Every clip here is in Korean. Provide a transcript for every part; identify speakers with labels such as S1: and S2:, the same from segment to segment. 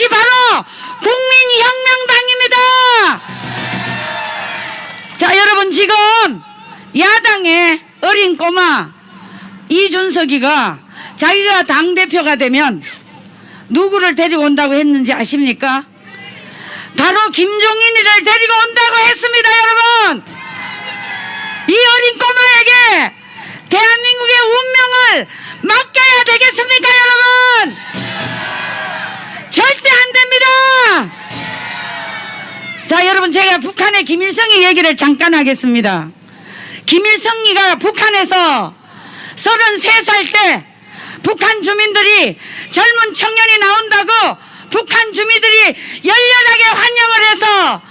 S1: 이것이 바로 국민혁명당입니다. 자, 여러분 지금 야당의 어린 꼬마 이준석이가 자기가 당 대표가 되면 누구를 데리고 온다고 했는지 아십니까? 바로 김종인이를 데리고 온다고 했습니다, 여러분. 김일성의 얘기를 잠깐 하겠습니다. 김일성이가 북한에서 33살 때 북한 주민들이 젊은 청년이 나온다고 북한 주민들이 열렬하게 환영을 해서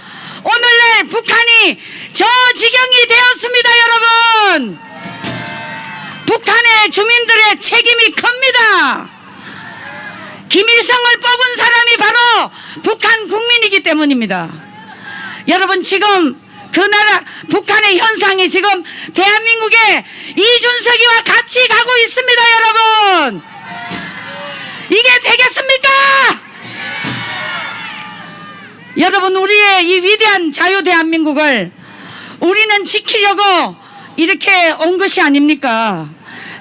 S1: 오늘날 북한이 저 지경이 되었습니다, 여러분. 북한의 주민들의 책임이 큽니다. 김일성을 뽑은 사람이 바로 북한 국민이기 때문입니다. 여러분 지금 그 나라 북한의 현상이 지금 대한민국의 이준석이와 같이 가고 있습니다, 여러분. 이게 되겠습니까? 여러분 우리의 이 위대한 자유 대한민국을 우리는 지키려고 이렇게 온 것이 아닙니까?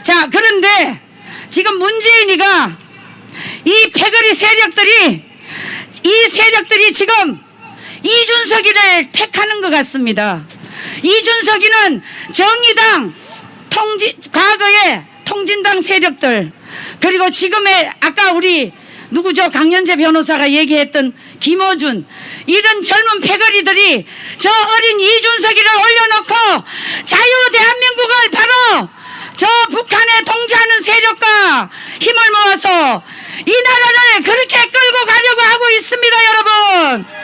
S1: 자, 그런데 지금 문재인이가 이 패거리 세력들이 이 세력들이 지금 이준석이를 택하는 것 같습니다. 이준석이는 정의당 통진 과거의 통진당 세력들 그리고 지금의 아까 우리 누구죠 강연재 변호사가 얘기했던 김어준 이런 젊은 패거리들이 저 어린 이준석이를 올려놓고 자유 대한민국을 바로 저 북한에 통제하는 세력과 힘을 모아서 이 나라를 그렇게 끌고 가려고 하고 있습니다 여러분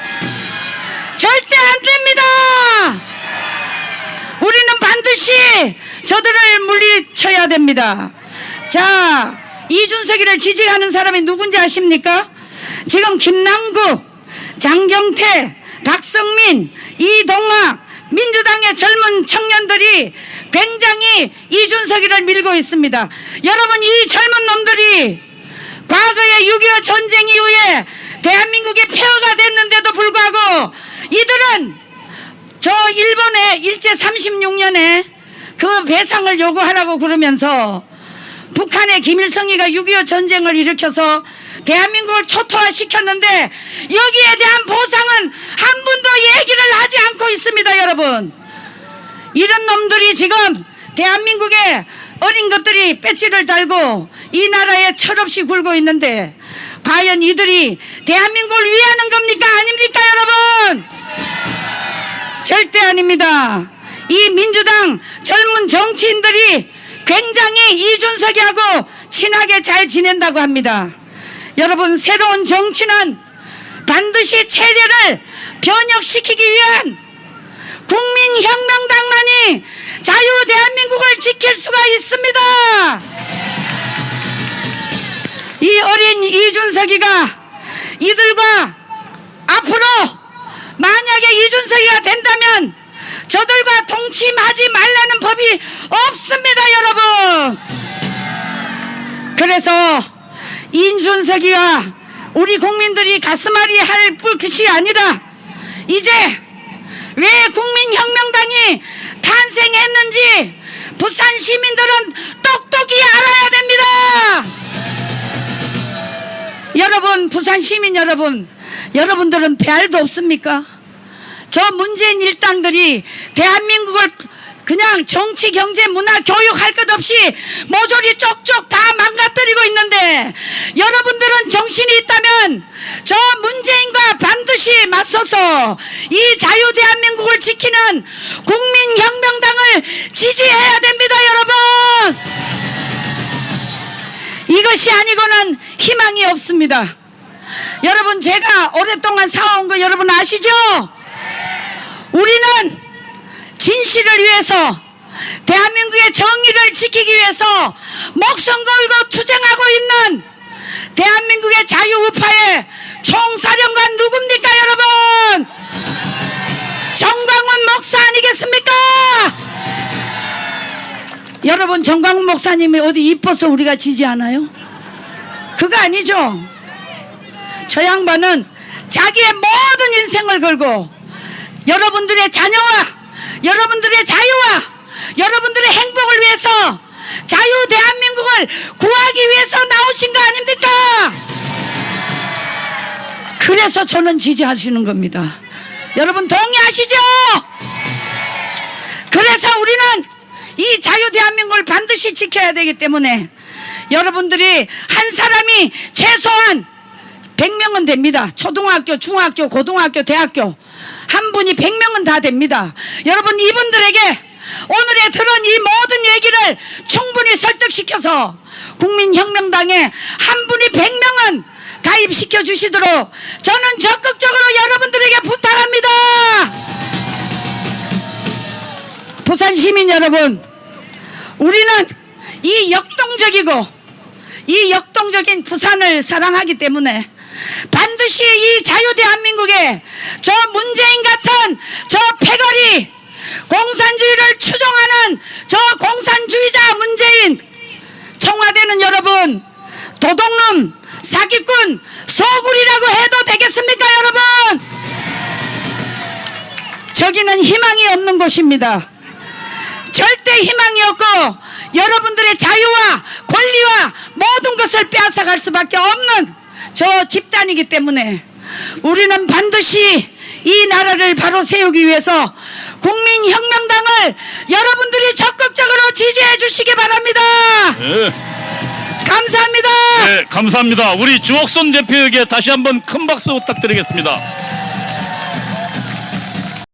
S1: 반드시 저들을 물리쳐야 됩니다 자 이준석이를 지지하는 사람이 누군지 아십니까 지금 김남국 장경태 박성민 이동학 민주당의 젊은 청년들이 굉장히 이준석이를 밀고 있습니다. 여러분 이 젊은 놈들이 과거의 6.25 전쟁 이후에 대한민국이 폐허가 됐는데도 불구하고 이들은 저 일본의 일제 36년에 그 배상을 요구하라고 그러면서 북한의 김일성이가 6.25 전쟁을 일으켜서 대한민국을 초토화시켰는데 여기에 대한 보상은 한 분도 얘기를 하지 않고 있습니다, 여러분. 이런 놈들이 지금 대한민국의 어린 것들이 배지를 달고 이 나라에 철없이 굴고 있는데 과연 이들이 대한민국을 위하는 겁니까? 아닙니까, 여러분? 절대 아닙니다. 이 민주당 젊은 정치인들이 굉장히 이준석이하고 친하게 잘 지낸다고 합니다. 여러분, 새로운 정치는 반드시 체제를 변혁시키기 위한 국민혁명당만이 자유 대한민국을 지킬 수가 있습니다. 이 어린 이준석이가 이들과 앞으로 만약에 이준석이가 된다면 저들과 동침하지 말라는 법이 없습니다, 여러분. 그래서 이준석이가 우리 국민들이 가슴앓이 할 것이 아니라 이제 왜 국민혁명당이 탄생했는지 부산 시민들은 똑똑히 알아야 됩니다. 여러분, 부산 시민 여러분, 여러분들은 배알도 없습니까? 저 문재인 일당들이 대한민국을 그냥 정치, 경제, 문화, 교육 할 것 없이 모조리 쪽쪽 다 망가뜨리고 있는데 여러분들은 정신이 있다면 저 문재인과 반드시 맞서서 이 자유 대한민국을 지키는 국민혁명당을 지지해야 됩니다, 여러분! 이것이 아니고는 희망이 없습니다. 여러분, 제가 오랫동안 살아온 거 여러분 아시죠? 우리는 진실을 위해서 대한민국의 정의를 지키기 위해서 목숨 걸고 투쟁하고 있는 대한민국의 자유우파의 총사령관 누굽니까 여러분? 정광훈 목사 아니겠습니까? 여러분 정광훈 목사님이 어디 이뻐서 우리가 지지 않아요? 그거 아니죠? 저 양반은 자기의 모든 인생을 걸고 여러분들의 자녀와 여러분들의 자유와 여러분들의 행복을 위해서 자유 대한민국을 구하기 위해서 나오신 거 아닙니까? 그래서 저는 지지하시는 겁니다. 여러분 동의하시죠? 그래서 우리는 이 자유 대한민국을 반드시 지켜야 되기 때문에 여러분들이 한 사람이 최소한 100명은 됩니다. 초등학교, 중학교, 고등학교, 대학교. 한 분이 100명은 다 됩니다. 여러분 이분들에게 오늘에 들은 이 모든 얘기를 충분히 설득시켜서 국민혁명당에 한 분이 100명은 가입시켜 주시도록 저는 적극적으로 여러분들에게 부탁합니다. 부산 시민 여러분, 우리는 이 역동적이고 이 역동적인 부산을 사랑하기 때문에 반드시 이 자유 대한민국에 저 문재인 같은 저 패거리 공산주의를 추종하는 저 공산주의자 문재인 청와대는 여러분 도둑놈 사기꾼 소굴이라고 해도 되겠습니까 여러분? 저기는 희망이 없는 곳입니다. 절대 희망이 없고 여러분들의 자유와 권리와 모든 것을 빼앗아갈 수밖에 없는 저 집단이기 때문에 우리는 반드시 이 나라를 바로 세우기 위해서 국민혁명당을 여러분들이 적극적으로 지지해 주시기 바랍니다.
S2: 네,
S1: 감사합니다.
S2: 네, 감사합니다. 우리 주옥선 대표에게 다시 한번 큰 박수 부탁드리겠습니다.